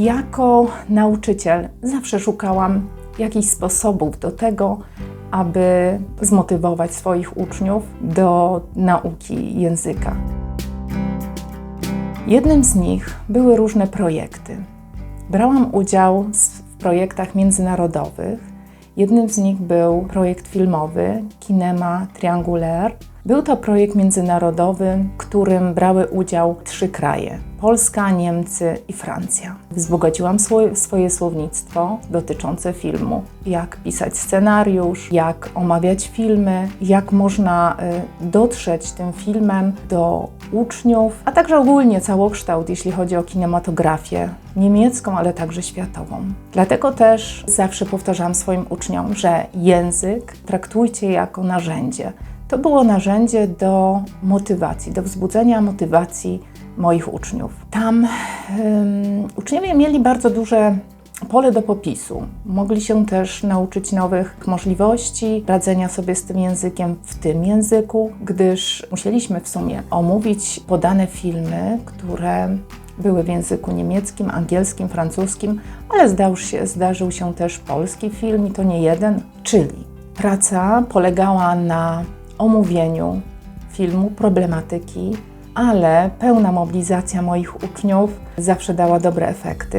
Jako nauczyciel zawsze szukałam jakichś sposobów do tego, aby zmotywować swoich uczniów do nauki języka. Jednym z nich były różne projekty. Brałam udział w projektach międzynarodowych. Jednym z nich był projekt filmowy Kinema Triangulaire. Był to projekt międzynarodowy, w którym brały udział trzy kraje: Polska, Niemcy i Francja. Wzbogaciłam swoje, swoje słownictwo dotyczące filmu. Jak pisać scenariusz, jak omawiać filmy, jak można y, dotrzeć tym filmem do uczniów, a także ogólnie całokształt, jeśli chodzi o kinematografię niemiecką, ale także światową. Dlatego też zawsze powtarzałam swoim uczniom, że język traktujcie jako narzędzie. To było narzędzie do motywacji, do wzbudzenia motywacji moich uczniów. Tam ym, uczniowie mieli bardzo duże pole do popisu. Mogli się też nauczyć nowych możliwości radzenia sobie z tym językiem w tym języku, gdyż musieliśmy w sumie omówić podane filmy, które były w języku niemieckim, angielskim, francuskim, ale zdarzył się, zdarzył się też polski film i to nie jeden, czyli praca polegała na omówieniu filmu, problematyki, ale pełna mobilizacja moich uczniów zawsze dała dobre efekty.